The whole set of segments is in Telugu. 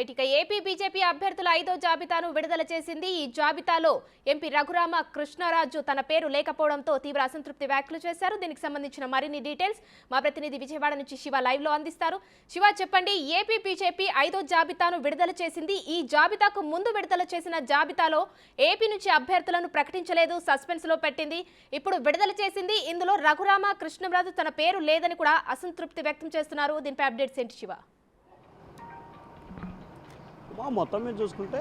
రైట్ ఇక ఏపీ బీజేపీ అభ్యర్థుల ఐదో జాబితాను విడుదల చేసింది. ఈ జాబితాలో ఎంపీ రఘురామ కృష్ణరాజు తన పేరు లేకపోవడంతో తీవ్ర అసంతృప్తి వ్యాఖ్యలు చేశారు. దీనికి సంబంధించిన మరిన్ని డీటెయిల్స్ మా ప్రతినిధి విజయవాడ నుంచి శివ లైవ్లో అందిస్తారు. శివ చెప్పండి ఏపీ బీజేపీ ఐదో జాబితాను విడుదల చేసింది. ఈ జాబితాకు ముందు విడుదల చేసిన జాబితాలో ఏపీ నుంచి అభ్యర్థులను ప్రకటించలేదు సస్పెన్స్లో పెట్టింది. ఇప్పుడు విడుదల చేసింది. ఇందులో రఘురామ కృష్ణరాజు తన పేరు లేదని కూడా అసంతృప్తి వ్యక్తం చేస్తున్నారు. దీనిపై అప్డేట్స్ ఏంటి శివ? మొత్తం మీద చూసుకుంటే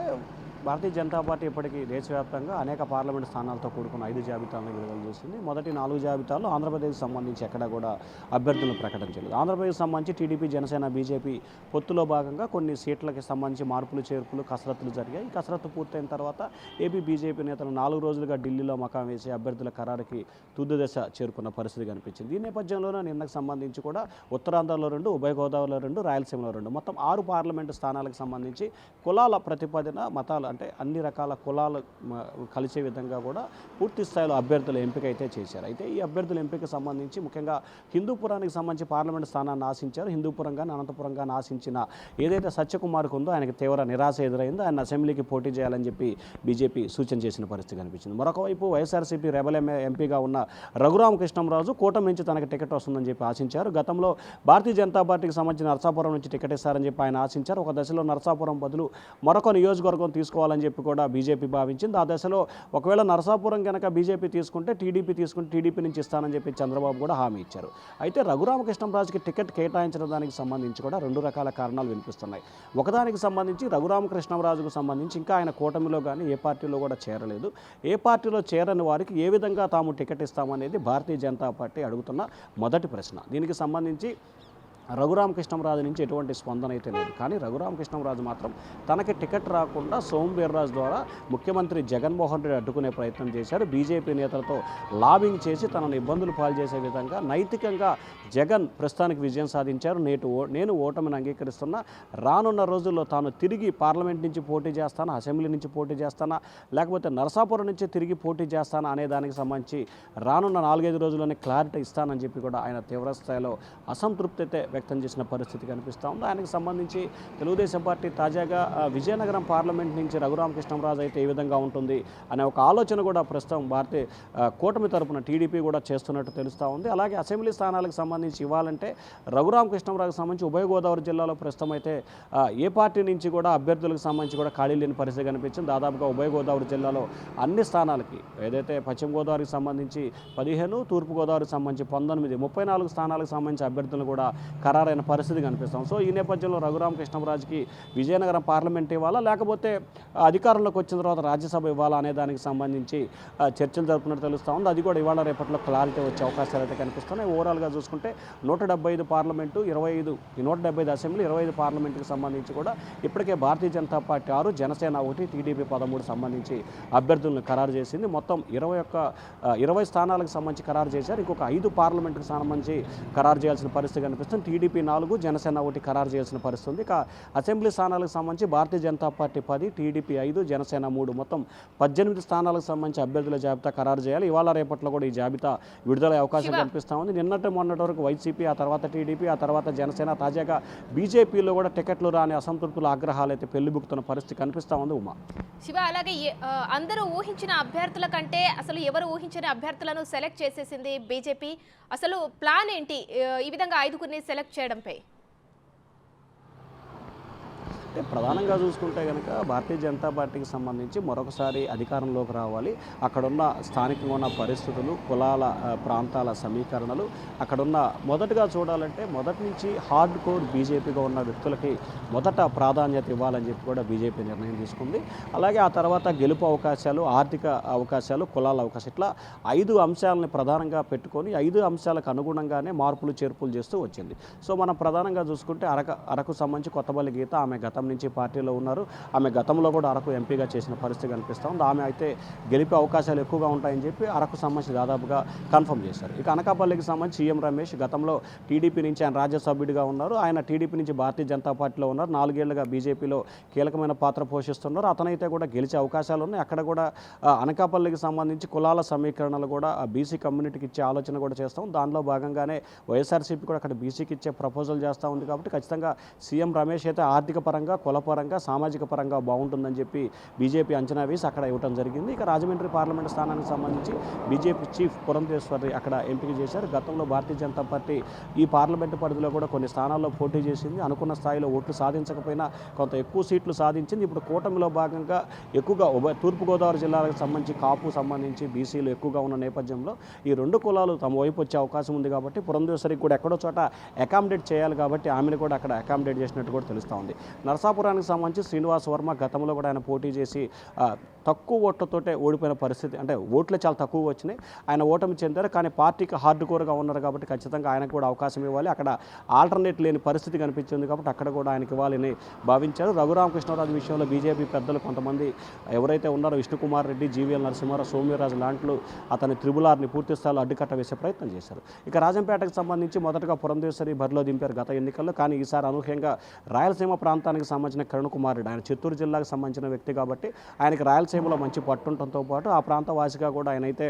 భారతీయ జనతా పార్టీ ఇప్పటికీ దేశవ్యాప్తంగా అనేక పార్లమెంట్ స్థానాలతో కూడుకున్న ఐదు జాబితాలను విడుదల చేసింది. మొదటి నాలుగు జాబితాలో ఆంధ్రప్రదేశ్ సంబంధించి ఎక్కడ కూడా అభ్యర్థులను ప్రకటించలేదు ఆంధ్రప్రదేశ్ సంబంధించి టీడీపీ జనసేన బీజేపీ పొత్తులో భాగంగా కొన్ని సీట్లకి సంబంధించి మార్పులు చేర్పులు కసరత్తులు జరిగాయి. ఈ కసరత్తు పూర్తయిన తర్వాత ఏపీ బీజేపీ నేతలు నాలుగు రోజులుగా ఢిల్లీలో మకాం వేసి అభ్యర్థుల ఖరారుకి తుది దశ చేరుకున్న పరిస్థితి కనిపించింది. ఈ నేపథ్యంలోనే నిన్నకు సంబంధించి కూడా ఉత్తరాంధ్రలో రెండు ఉభయ గోదావరిలో రెండు రాయలసీమలో రెండు. మొత్తం ఆరు పార్లమెంటు స్థానాలకు సంబంధించి కులాల ప్రతిపాదన మతాల అంటే అన్ని రకాల కులాలు కలిసే విధంగా కూడా పూర్తి స్థాయిలో అభ్యర్థుల ఎంపిక అయితే చేశారు. అయితే ఈ అభ్యర్థుల ఎంపిక సంబంధించి ముఖ్యంగా హిందూపురానికి సంబంధించి పార్లమెంట్ స్థానాన్ని ఆశించారు. హిందూపురం కానీ అనంతపురం కానీ ఆశించిన ఏదైతే సత్యకుమార్కు ఉందో ఆయనకు తీవ్ర నిరాశ ఎదురైందో. ఆయన అసెంబ్లీకి పోటీ చేయాలని చెప్పి బీజేపీ సూచన చేసిన పరిస్థితి కనిపించింది. మరొక వైపు వైఎస్ఆర్సీపీ రెబల్ ఎంపీగా ఉన్న రఘురామ కృష్ణంరాజు కూటమి నుంచి తనకు టికెట్ వస్తుందని చెప్పి ఆశించారు. గతంలో భారతీయ జనతా పార్టీకి సంబంధించిన నర్సాపురం నుంచి టికెట్ ఇస్తారని చెప్పి ఆయన ఆశించారు. ఒక దశలో నరసాపురం బదులు మరొక నియోజకవర్గం తీసుకోవాలని చెప్పి కూడా బీజేపీ భావించింది. ఆ దశలో ఒకవేళ నరసాపురం కనుక బీజేపీ తీసుకుంటే టీడీపీ తీసుకుంటే టీడీపీ నుంచి ఇస్తానని చెప్పి చంద్రబాబు కూడా హామీ ఇచ్చారు. అయితే రఘురామకృష్ణరాజుకి టికెట్ కేటాయించడం దానికి సంబంధించి కూడా రెండు రకాల కారణాలు వినిపిస్తున్నాయి. ఒకదానికి సంబంధించి రఘురామకృష్ణరాజుకు సంబంధించి ఇంకా ఆయన కూటమిలో కానీ ఏ పార్టీలో కూడా చేరలేదు. ఏ పార్టీలో చేరని వారికి ఏ విధంగా తాము టికెట్ ఇస్తామనేది భారతీయ జనతా పార్టీ అడుగుతున్న మొదటి ప్రశ్న. దీనికి సంబంధించి రఘురామకృష్ణరాజు నుంచి ఎటువంటి స్పందన అయితే లేదు. కానీ రఘురామకృష్ణరాజు మాత్రం తనకి టికెట్ రాకుండా సోము వీర్రాజు ద్వారా ముఖ్యమంత్రి జగన్మోహన్ రెడ్డి అడ్డుకునే ప్రయత్నం చేశారు బీజేపీ నేతలతో లాబింగ్ చేసి తనను ఇబ్బందులు పాలు చేసే విధంగా నైతికంగా జగన్ ప్రస్తుతానికి విజయం సాధించారు. నేటు ఓ నేను ఓటమిని అంగీకరిస్తున్నా రానున్న రోజుల్లో తాను తిరిగి పార్లమెంట్ నుంచి పోటీ చేస్తానా అసెంబ్లీ నుంచి పోటీ చేస్తానా లేకపోతే నరసాపురం నుంచి తిరిగి పోటీ చేస్తానా అనే దానికి సంబంధించి రానున్న నాలుగైదు రోజుల్లోనే క్లారిటీ ఇస్తానని చెప్పి కూడా ఆయన తీవ్రస్థాయిలో అసంతృప్తి అయితే వ్యక్తం చేసిన పరిస్థితి కనిపిస్తూ ఉంది. ఆయనకు సంబంధించి తెలుగుదేశం పార్టీ తాజాగా విజయనగరం పార్లమెంట్ నుంచి రఘురామకృష్ణరాజు అయితే ఏ విధంగా ఉంటుంది అనే ఒక ఆలోచన కూడా ప్రస్తుతం భారతీయ కూటమి తరపున టీడీపీ కూడా చేస్తున్నట్టు తెలుస్తూ ఉంది. అలాగే అసెంబ్లీ స్థానాలకు సంబంధించి ఇవ్వాలంటే రఘురామకృష్ణరాజుకు సంబంధించి ఉభయ గోదావరి జిల్లాలో ప్రస్తుతం అయితే ఏ పార్టీ నుంచి కూడా అభ్యర్థులకు సంబంధించి కూడా ఖాళీ లేని పరిస్థితి కనిపించింది. దాదాపుగా ఉభయ గోదావరి జిల్లాలో అన్ని స్థానాలకి ఏదైతే పశ్చిమ గోదావరికి సంబంధించి పదిహేను తూర్పు గోదావరికి సంబంధించి పంతొమ్మిది ముప్పై నాలుగు స్థానాలకు సంబంధించి అభ్యర్థులు కూడా ఖరారైన పరిస్థితి కనిపిస్తాం. సో ఈ నేపథ్యంలో రఘురామ కృష్ణరాజుకి విజయనగరం పార్లమెంట్ ఇవ్వాలా? లేకపోతే అధికారంలోకి వచ్చిన తర్వాత రాజ్యసభ ఇవ్వాలా అనే దానికి సంబంధించి చర్చలు జరుపుకున్నట్టు తెలుస్తూ ఉంది. అది కూడా ఇవాళ రేపట్లో క్లారిటీ వచ్చే అవకాశాలు అయితే కనిపిస్తున్నాయి. ఓవరాల్గా చూసుకుంటే నూట డెబ్బై ఐదు పార్లమెంటు ఇరవై ఐదు నూట డెబ్బై ఐదు అసెంబ్లీ ఇరవై ఐదు పార్లమెంటుకి సంబంధించి కూడా ఇప్పటికే భారతీయ జనతా పార్టీ ఆరు జనసేన ఒకటి టీడీపీ పదమూడు సంబంధించి అభ్యర్థులను ఖరారు చేసింది. మొత్తం ఇరవై ఒక్క ఇరవై స్థానాలకు సంబంధించి ఖరారు చేశారు. ఇంకొక ఐదు పార్లమెంటుకు సంబంధించి ఖరారు చేయాల్సిన పరిస్థితి కనిపిస్తుంది. టీడీపీ నాలుగు జనసేన ఒకటి ఖరారు చేయాల్సిన పరిస్థితి ఉంది ఇక అసెంబ్లీ స్థానాలకు సంబంధించి భారతీయ జనతా పార్టీ పది టీడీపీ ఐదు జనసేన మూడు. మొత్తం పద్దెనిమిది స్థానాలకు సంబంధించి అభ్యర్థుల జాబితా ఖరారు చేయాలి. ఇవాళ రేపట్లో కూడా ఈ జాబితా విడుదల అవకాశం. కనిపిస్తూ ఉంది నిన్నటి మొన్నటి వరకు వైసీపీ ఆ తర్వాత టీడీపీ ఆ తర్వాత జనసేన తాజాగా బీజేపీలో కూడా టికెట్లు రాని అసంతృప్తుల ఆగ్రహాలు అయితే పెళ్ళిబుక్కుతున్న పరిస్థితి కనిపిస్తూ ఉంది ఉమా. శివ అలాగే అందరూ ఊహించిన అభ్యర్థుల కంటే అసలు ఎవరు ఊహించిన అభ్యర్థులను సెలెక్ట్ చేసేసింది బీజేపీ? అసలు ప్లాన్ ఏంటి? ఈ విధంగా ఐదుగురిని సెలెక్ట్ సెలెక్ట్ చేయడంపై అంటే ప్రధానంగా చూసుకుంటే కనుక భారతీయ జనతా పార్టీకి సంబంధించి మరొకసారి అధికారంలోకి రావాలి. అక్కడున్న స్థానికంగా ఉన్న పరిస్థితులు కులాల ప్రాంతాల సమీకరణలు అక్కడున్న మొదటగా చూడాలంటే మొదటి నుంచి హార్డ్ కోర్ బీజేపీగా ఉన్న వ్యక్తులకి మొదట ప్రాధాన్యత ఇవ్వాలని చెప్పి కూడా బీజేపీ నిర్ణయం తీసుకుంది. అలాగే ఆ తర్వాత గెలుపు అవకాశాలు ఆర్థిక అవకాశాలు కులాల అవకాశం ఇట్లా ఐదు అంశాలని ప్రధానంగా పెట్టుకొని ఐదు అంశాలకు అనుగుణంగానే మార్పులు చేర్పులు చేస్తూ వచ్చింది. సో మనం ప్రధానంగా చూసుకుంటే అరక అరకు సంబంధించి కొత్తపల్లి గీత ఆమె గతం నుంచి పార్టీలో ఉన్నారు. ఆమె గతంలో కూడా అరకు ఎంపీగా చేసిన పరిస్థితి కనిపిస్తూ ఉంది. ఆమె అయితే గెలిపే అవకాశాలు ఎక్కువగా ఉంటాయని చెప్పి అరకు సంబంధించి దాదాపుగా కన్ఫర్మ్ చేశారు. ఇక అనకాపల్లికి సంబంధించి సీఎం రమేష్ గతంలో టీడీపీ నుంచి ఆయన రాజ్యసభ్యుడిగా ఉన్నారు. ఆయన టీడీపీ నుంచి భారతీయ జనతా పార్టీలో ఉన్నారు. నాలుగేళ్ళుగా బీజేపీలో కీలకమైన పాత్ర పోషిస్తున్నారు. అతనైతే కూడా గెలిచే అవకాశాలు ఉన్నాయి. అక్కడ కూడా అనకాపల్లికి సంబంధించి కులాల సమీకరణలు కూడా బీసీ కమ్యూనిటీకి ఇచ్చే ఆలోచన కూడా చేస్తాం దానిలో భాగంగానే వైఎస్ఆర్సీపీ కూడా అక్కడ బీసీకి ఇచ్చే ప్రపోజల్ చేస్తూ ఉంది కాబట్టి ఖచ్చితంగా సీఎం రమేష్ అయితే ఆర్థిక పరంగా పరంగా కులపరంగా సామాజిక పరంగా బాగుంటుందని చెప్పి బీజేపీ అంచనా వేసి అక్కడ ఇవ్వడం జరిగింది. ఇక రాజమండ్రి పార్లమెంట్ స్థానానికి సంబంధించి బీజేపీ చీఫ్ పురంధేశ్వరి అక్కడ ఎంపిక చేశారు. గతంలో భారతీయ జనతా పార్టీ ఈ పార్లమెంటు పరిధిలో కూడా కొన్ని స్థానాల్లో పోటీ చేసింది. అనుకున్న స్థాయిలో ఓట్లు సాధించకపోయినా కొంత ఎక్కువ సీట్లు సాధించింది. ఇప్పుడు కూటమిలో భాగంగా ఎక్కువగా ఉభయ తూర్పుగోదావరి జిల్లాలకు సంబంధించి కాపు సంబంధించి బీసీలు ఎక్కువగా ఉన్న నేపథ్యంలో ఈ రెండు కులాలు తమ వైపు వచ్చే అవకాశం ఉంది కాబట్టి పురంధేశ్వరికి కూడా ఎక్కడో చోట అకామిడేట్ చేయాలి కాబట్టి ఆమెను కూడా అక్కడ అకామిడేట్ చేసినట్టు కూడా తెలుస్తూ ఉంది. నరసాపురానికి సంబంధించి శ్రీనివాస్ వర్మ గతంలో కూడా ఆయన పోటీ చేసి తక్కువ ఓట్లతోటే ఓడిపోయిన పరిస్థితి. అంటే ఓట్లు చాలా తక్కువ వచ్చినాయి. ఆయన ఓటమి చెందారు కానీ పార్టీకి హార్డ్ కోర్గా ఉన్నారు కాబట్టి ఖచ్చితంగా ఆయనకు కూడా అవకాశం ఇవ్వాలి. అక్కడ ఆల్టర్నేట్ లేని పరిస్థితి కనిపించింది కాబట్టి అక్కడ కూడా ఆయనకి ఇవ్వాలని భావించారు. రఘురామకృష్ణరాజు విషయంలో బీజేపీ పెద్దలు కొంతమంది ఎవరైతే ఉన్నారో విష్ణుకుమార్ రెడ్డి జీవీఎల్ నరసింహారావు సోమ్యరాజు లాంట్లు అతని త్రిబులార్ని పూర్తి స్థాయిలో అడ్డుకట్ట వేసే ప్రయత్నం చేశారు. ఇక రాజంపేటకు సంబంధించి మొదటగా పురంధేశ్వరి బరిలో దింపారు గత ఎన్నికల్లో. కానీ ఈసారి అనూహ్యంగా రాయలసీమ ప్రాంతానికి సంబంధించిన కిరణ్ కుమార్ రెడ్డి ఆయన చిత్తూరు జిల్లాకు సంబంధించిన వ్యక్తి కాబట్టి ఆయనకి రాయలసీమ రాయలసీమలో మంచి పట్టుండటంతో పాటు ఆ ప్రాంత వాసిగా కూడా ఆయనైతే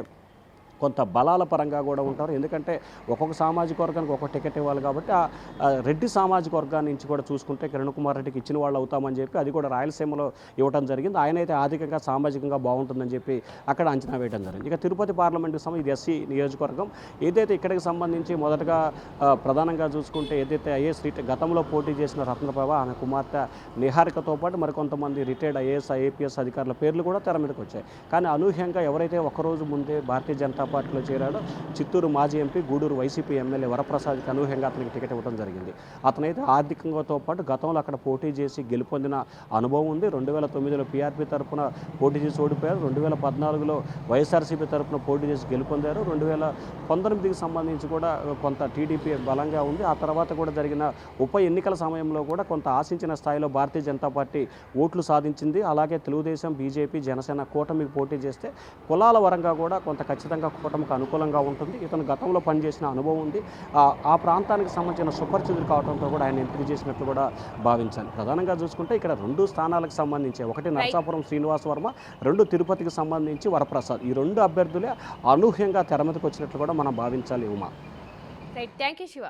కొంత బలాల పరంగా కూడా ఉంటారు. ఎందుకంటే ఒక్కొక్క సామాజిక వర్గానికి ఒక్కొక్క టికెట్ ఇవ్వాలి కాబట్టి ఆ రెడ్డి సామాజిక వర్గాన్ని నుంచి కూడా చూసుకుంటే కిరణ్ కుమార్ రెడ్డికి ఇచ్చిన వాళ్ళు అవుతామని చెప్పి అది కూడా రాయలసీమలో ఇవ్వడం జరిగింది. ఆయన అయితే ఆర్థికంగా సామాజికంగా బాగుంటుందని చెప్పి అక్కడ అంచనా వేయడం జరిగింది. ఇక తిరుపతి పార్లమెంటుకి సంబంధించి ఇది ఎస్సీ నియోజకవర్గం. ఏదైతే ఇక్కడికి సంబంధించి మొదటగా ప్రధానంగా చూసుకుంటే ఏదైతే ఐఏఎస్ రిట గతంలో పోటీ చేసిన రత్నప్రభ ఆమె కుమార్తె నిహారికతో పాటు మరికొంతమంది రిటైర్డ్ ఐఏఎస్ ఐఏపీఎస్ అధికారుల పేర్లు కూడా తెర మీదకి వచ్చాయి. కానీ అనూహ్యంగా ఎవరైతే ఒకరోజు ముందే భారతీయ జనతా పార్టీలో చేరాడు. చిత్తూరు మాజీ ఎంపీ గూడూరు వైసీపీ ఎమ్మెల్యే వరప్రసాద్కి అనూహ్యంగా అతనికి టికెట్ ఇవ్వడం జరిగింది. అతనైతే ఆర్థికంగాతో పాటు గతంలో అక్కడ పోటీ చేసి గెలుపొందిన అనుభవం ఉంది. రెండు వేల తొమ్మిదిలో పీఆర్పీ తరఫున పోటీ చేసి ఓడిపోయారు. రెండు వేల పద్నాలుగులో వైఎస్ఆర్సీపీ తరఫున పోటీ చేసి గెలుపొందారు. రెండు వేల పంతొమ్మిదికి సంబంధించి కూడా కొంత టీడీపీ బలంగా ఉంది. ఆ తర్వాత కూడా జరిగిన ఉప ఎన్నికల సమయంలో కూడా కొంత ఆశించిన స్థాయిలో భారతీయ జనతా పార్టీ ఓట్లు సాధించింది. అలాగే తెలుగుదేశం బీజేపీ జనసేన కూటమికి పోటీ చేస్తే కులాల వరంగా కూడా కొంత ఖచ్చితంగా కూటమికి అనుకూలంగా ఉంటుంది. ఇతను గతంలో పనిచేసిన అనుభవం ఉంది. ఆ- ప్రాంతానికి సంబంధించిన సుపరిచితులు కావడంతో కూడా ఆయన ఎంపిక చేసినట్లు కూడా భావించాలి. ప్రధానంగా చూసుకుంటే ఇక్కడ రెండు స్థానాలకు సంబంధించి ఒకటి నరసాపురం శ్రీనివాస్ వర్మ రెండు తిరుపతికి సంబంధించి వరప్రసాద్. ఈ రెండు అభ్యర్థులే అనూహ్యంగా తెరమతికి వచ్చినట్లు కూడా మనం భావించాలి Uma. Right thank you Shiva